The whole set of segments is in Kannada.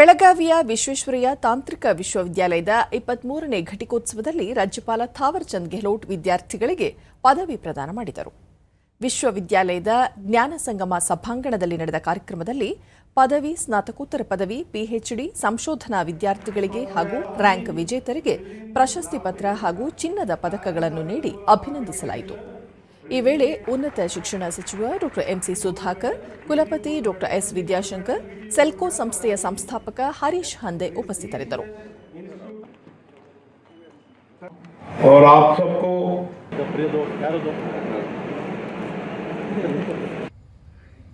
ಬೆಳಗಾವಿಯ ವಿಶ್ವೇಶ್ವರಯ್ಯ ತಾಂತ್ರಿಕ ವಿಶ್ವವಿದ್ಯಾಲಯದ ಇಪ್ಪತ್ಮೂರನೇ ಘಟಿಕೋತ್ಸವದಲ್ಲಿ ರಾಜ್ಯಪಾಲ ಥಾವರ್ಚಂದ್ ಗೆಹ್ಲೋಟ್ ವಿದ್ಯಾರ್ಥಿಗಳಿಗೆ ಪದವಿ ಪ್ರದಾನ ಮಾಡಿದರು. ವಿಶ್ವವಿದ್ಯಾಲಯದ ಜ್ಞಾನ ಸಂಗಮ ಸಭಾಂಗಣದಲ್ಲಿ ನಡೆದ ಕಾರ್ಯಕ್ರಮದಲ್ಲಿ ಪದವಿ, ಸ್ನಾತಕೋತ್ತರ ಪದವಿ, ಪಿಎಚ್ಡಿ, ಸಂಶೋಧನಾ ವಿದ್ಯಾರ್ಥಿಗಳಿಗೆ ಹಾಗೂ ರ್ಯಾಂಕ್ ವಿಜೇತರಿಗೆ ಪ್ರಶಸ್ತಿ ಪತ್ರ ಹಾಗೂ ಚಿನ್ನದ ಪದಕಗಳನ್ನು ನೀಡಿ ಅಭಿನಂದಿಸಲಾಯಿತು. ಈ ವೇಳೆ ಉನ್ನತ ಶಿಕ್ಷಣ ಸಚಿವ ಡಾಕ್ಟರ್ ಎಂಸಿ ಸುಧಾಕರ್ ಕುಲಪತಿ ಡಾಕ್ಟರ್ ಎಸ್ ವಿದ್ಯಾಶಂಕರ್ ಸೆಲ್ಕೋ ಸಂಸ್ಥೆಯ ಸಂಸ್ಥಾಪಕ ಹರೀಶ್ ಹಂದೆ ಉಪಸ್ಥಿತರಿದ್ದರು.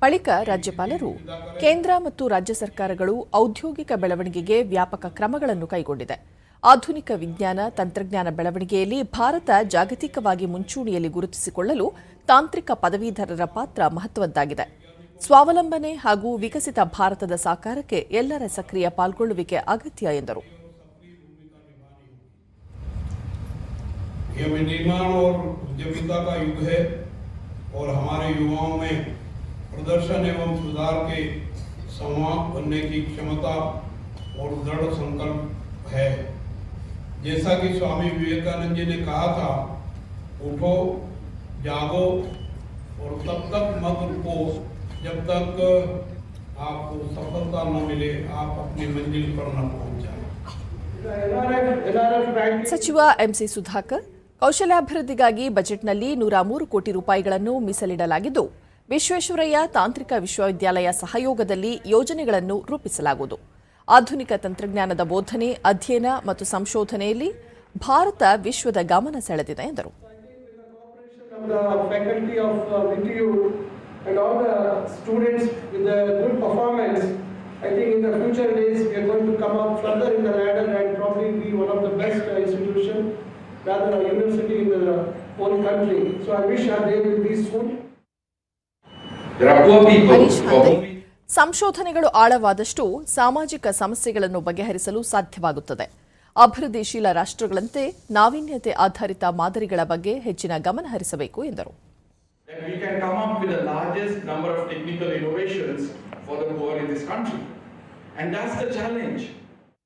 ಬಳಿಕ ರಾಜ್ಯಪಾಲರು ಕೇಂದ್ರ ಮತ್ತು ರಾಜ್ಯ ಸರ್ಕಾರಗಳು ಔದ್ಯೋಗಿಕ ಬೆಳವಣಿಗೆಗೆ ವ್ಯಾಪಕ ಕ್ರಮಗಳನ್ನು ಕೈಗೊಂಡಿದೆ. ಆಧುನಿಕ ವಿಜ್ಞಾನ ತಂತ್ರಜ್ಞಾನ ಬೆಳವಣಿಗೆಯಲ್ಲಿ ಭಾರತ ಜಾಗತಿಕವಾಗಿ ಮುಂಚೂಣಿಯಲ್ಲಿ ಗುರುತಿಸಿಕೊಳ್ಳಲು ತಾಂತ್ರಿಕ ಪದವೀಧರರ ಪಾತ್ರ ಮಹತ್ವದ್ದಾಗಿದೆ ಸ್ವಾವಲಂಬನೆ ಹಾಗೂ ವಿಕಸಿತ ಭಾರತದ ಸಾಕಾರಕ್ಕೆ ಎಲ್ಲರ ಸಕ್ರಿಯ ಪಾಲ್ಗೊಳ್ಳುವಿಕೆ ಅಗತ್ಯ ಎಂದರು ये विनिर्माण और उद्यमिता का युग है और हमारे युवाओं में प्रदर्शन एवं सुधार के संवाद बनने की क्षमता और दृढ़ संकल्प है जैसा कि स्वामी विवेकानंद जी ने कहा था उठो जागो और तब तक मत रुको जब तक आपको सफलता न मिले आप अपनी मंजिल पर न पहुंच जाए ಸಚಿವ ಎಂಸಿ ಸುಧಾಕರ್ ಕೌಶಲ್ಯಾಭಿವೃದ್ಧಿಗಾಗಿ ಬಜೆಟ್ನಲ್ಲಿ ನೂರ ಮೂರು ಕೋಟಿ ರೂಪಾಯಿಗಳನ್ನು ಮೀಸಲಿಡಲಾಗಿದ್ದು ವಿಶ್ವೇಶ್ವರಯ್ಯ ತಾಂತ್ರಿಕ ವಿಶ್ವವಿದ್ಯಾಲಯ ಸಹಯೋಗದಲ್ಲಿ ಯೋಜನೆಗಳನ್ನು ರೂಪಿಸಲಾಗುವುದು ಆಧುನಿಕ ತಂತ್ರಜ್ಞಾನದ ಬೋಧನೆ ಅಧ್ಯಯನ ಮತ್ತು ಸಂಶೋಧನೆಯಲ್ಲಿ ಭಾರತ ವಿಶ್ವದ ಗಮನ ಸೆಳೆದಿದೆ ಎಂದರು of the faculty of uh, and all the students with a good performance, I think in the future days, we are going to come up further in the ladder and probably be one of the best uh, institution, rather a university in the whole country. So I wish our day will be soon. There are poor people Harish ಸಂಶೋಧನೆಗಳು ಆಳವಾದಷ್ಟು ಸಾಮಾಜಿಕ ಸಮಸ್ಯೆಗಳನ್ನು ಬಗೆಹರಿಸಲು ಸಾಧ್ಯವಾಗುತ್ತದೆ. ಅಭಿವೃದ್ಧಿಶೀಲ ರಾಷ್ಟ್ರಗಳಂತೆ ನಾವೀನ್ಯತೆ ಆಧಾರಿತ ಮಾದರಿಗಳ ಬಗ್ಗೆ ಹೆಚ್ಚಿನ ಗಮನ ಹರಿಸಬೇಕು, ಎಂದರು.